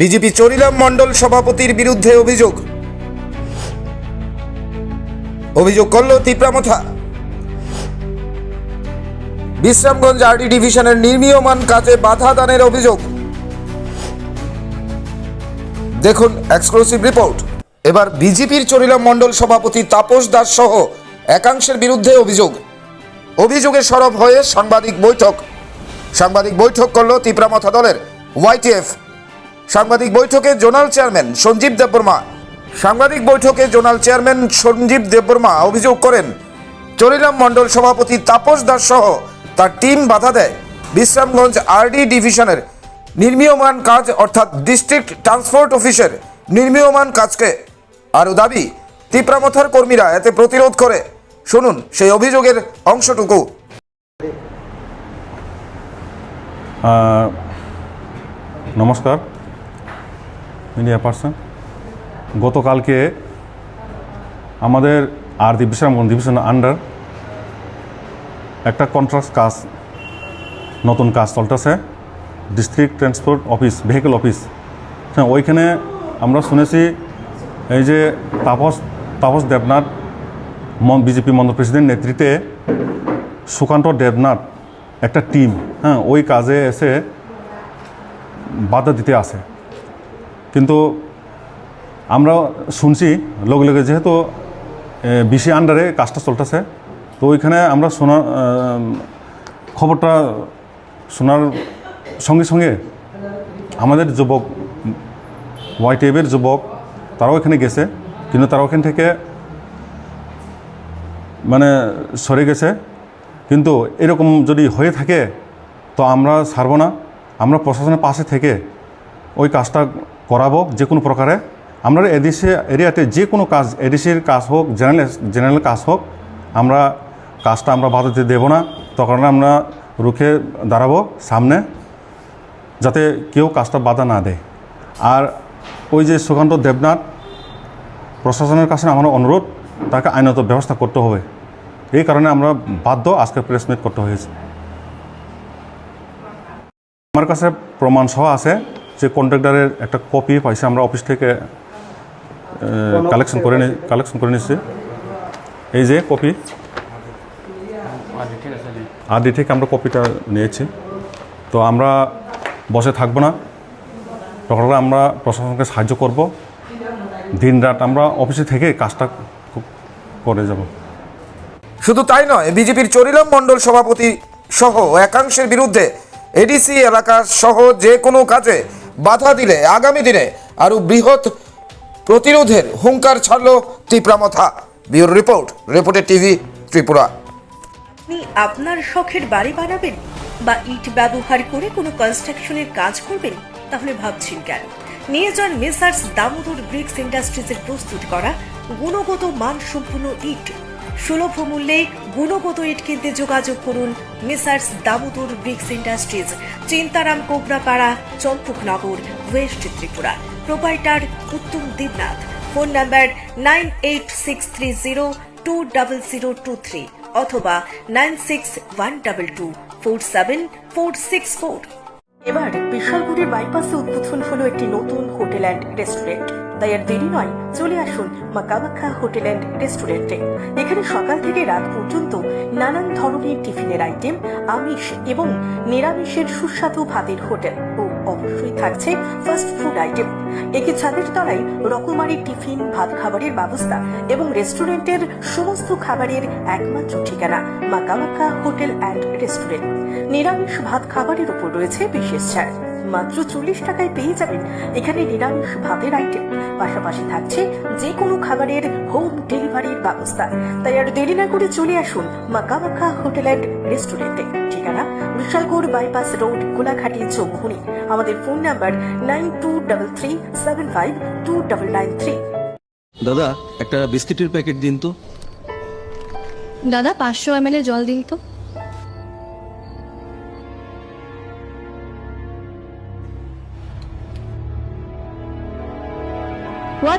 BJP Charilam মণ্ডল সভাপতির বিরুদ্ধে অভিযোগ। অভিযোগ করল তিপ্রামথা বিশ্রামগঞ্জ আরডি ডিভিশনের নির্মীয়মান কাজে বাধা দানের অভিযোগ। দেখুন এক্সক্লুসিভ রিপোর্ট। এবার বিজেপির চরিলাম মণ্ডল সভাপতি তাপস দাস সহ একাংশের বিরুদ্ধে অভিযোগ। অভিযোগে সরব হয়ে সাংবাদিক বৈঠক। সাংবাদিক বৈঠক করল তিপ্রামথা দলের ওয়াইটিএফ সাংবাদিক বৈঠকে জোনাল চেয়ারম্যান সঞ্জীব দেববর্মা। সাংবাদিক বৈঠকে জোনাল চেয়ারম্যান সঞ্জীব দেববর্মা অভিযোগ করেন, চরিরাম মণ্ডল সভাপতি তাপস দাস সহ তার টিম বাধা দেয়। বিশ্রামগঞ্জ আরডি ডিভিশনের নির্মীয়মান কাজ অর্থাৎ ডিস্ট্রিক্ট ট্রান্সপোর্ট অফিসের নির্মীয়মান কাজকে আরও দাবি, তিপ্রামথার কর্মীরা এতে প্রতিরোধ করে। শুনুন সেই অভিযোগের অংশটুকু। নমস্কার। মিডিয়া পার্সন গতকালকে আমাদের আর বিশ্রামগঞ্জ ডিভিশন আন্ডার একটা কন্ট্রাক্ট কাজ, নতুন কাজ চলতেছে। District transport office vehicle office হ্যাঁ ওইখানে আমরা শুনেছি এই যে তাপস তাপস দেবনাথ বিজেপি মন্ডল প্রেসিডেন্ট নেতৃত্বে সুকান্ত দেবনাথ একটা টিম হ্যাঁ ওই কাজে এসে বাধা দিতে আসে। কিন্তু আমরা শুনছি লগে লগে যেহেতু বিসি আন্ডারে কাজটা চলতেছে তো ওইখানে আমরা আহ, খবরটা শোনার সঙ্গে সঙ্গে আমাদের যুবক ওয়াই টেবের যুবক তারাও এখানে গেছে কিন্তু তারা ওখান থেকে মানে সরে গেছে। কিন্তু এরকম যদি হয়ে থাকে তো আমরা ছাড়ব না। আমরা প্রশাসনের পাশে থেকে ওই কাজটা করাবো যে কোনো প্রকারে। আমরা এডিসি এরিয়াতে যে কোনো কাজ এডিসির কাজ হোক জেনারেল জেনারেল কাজ হোক, আমরা কাজটা আমরা বাধা দিতে দেবো না। তখন আমরা রুখে দাঁড়াবো সামনে, যাতে কেউ কাজটা বাধা না দেয়। আর ওই যে সুকান্ত দেবনাথ, প্রশাসনের কাছে আমার অনুরোধ, তাকে আইনত ব্যবস্থা করতে হবে। এই কারণে আমরা বাধ্য আজকে প্রেস মিট করতে হয়েছে। আমার কাছে প্রমাণ সহ আছে। যে কন্ট্রাক্টরের একটা কপি পাইছে আমরা অফিস থেকে কালেকশন করে কালেকশন করে নিচ্ছি এই যে কপি আরডি থেকে আমরা কপিটা নিয়েছি। তো আমরা বসে থাকব না। তখন আমরা প্রশাসনকে সাহায্য করব। দিন রাত আমরা অফিসে থেকে কাজটা করে যাব। শুধু তাই নয় বিজেপির চরিলাম মণ্ডল সভাপতি সহ একাংশের বিরুদ্ধে এডিসি এলাকা সহ যে কোনো কাজে বাধা দিলে, আগামী দিনে আরও বৃহৎ প্রতিরোধের হুঙ্কার ছাড়ল ত্রিপ্রামথা ব্যুরো রিপোর্ট, রিপোর্টের টিভি, ত্রিপুরা। আপনি আপনার শখের বাড়ি বানাবেন বা ইট ব্যবহার করে কোনো কনস্ট্রাকশনের কাজ করবেন, তাহলে ভাবছেন কেন? নিয়ে যান মেসার্স দামোদর ব্রিক্স ইন্ডাস্ট্রিজের প্রস্তুত করা গুণগত মান সম্পূর্ণ ইট সুলভ মূল্যে গুণগত ইট কিনতে যোগাযোগ করুন messrs Damodar bricks industries, Chintaram Kobrapara, Champaknagar, west Tripura. Proprietor Uttam Debnath. Phone number nine eight six three zero two double zero two three অথবা nine six one double two four seven four six four. এবার বিশালগড়ের বাইপাসে উদ্বোধন হলো একটি নতুন hotel and restaurant. তাই আর দেরি নয়, চলে আসুন মা কামাখ্যা হোটেল অ্যান্ড রেস্টুরেন্টে। এখানে সকাল থেকে রাত পর্যন্ত নানান ধরনের টিফিনের আইটেম, আমিষ এবং নিরামিষের সুস্বাদু ভাতের হোটেল ও অবশ্যই থাকছে ফাস্ট ফুড আইটেম। একে ছাদের তলায় রকমারি টিফিন, ভাত খাবারের ব্যবস্থা এবং রেস্টুরেন্টের সমস্ত খাবারের একমাত্র ঠিকানা মা কামাখ্যা হোটেল অ্যান্ড রেস্টুরেন্ট। নিরামিষ ভাত খাবারের উপর রয়েছে বিশেষ ছাড়। মাত্র চল্লিশ টাকায় পেয়ে যাবেন এখানে নিরামিষ ভাতের আইটেম। পাশাপাশি থাকছে যে কোনো খাবারের হোম ডেলিভারির ব্যবস্থা। তাই আর দেরি না করে চলে আসুন মা কামাখ্যা হোটেল অ্যান্ড রেস্টুরেন্টে। ঠিকানা বিশালগড় বাইপাস রোড কোলাঘাটি চৌমুহনি। আমাদের phone number nine two double three seven five two double nine three. দাদা একটা বিস্কিটের প্যাকেট দিন তো। দাদা পাঁচশো এম জল দিন তো।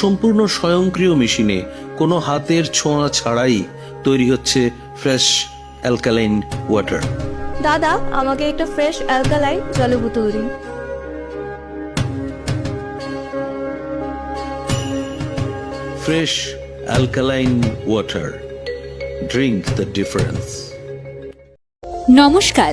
সম্পূর্ণ স্বয়ংক্রিয় মেশিনে কোনো হাতের ছোঁয়া ছাড়াই তৈরি হচ্ছে ফ্রেশ অ্যালকালাইন ওয়াটার। দাদা আমাকে একটা ফ্রেশ অ্যালকালাইন জলের বোতল দিন fresh alkaline water. Drink the difference নমস্কার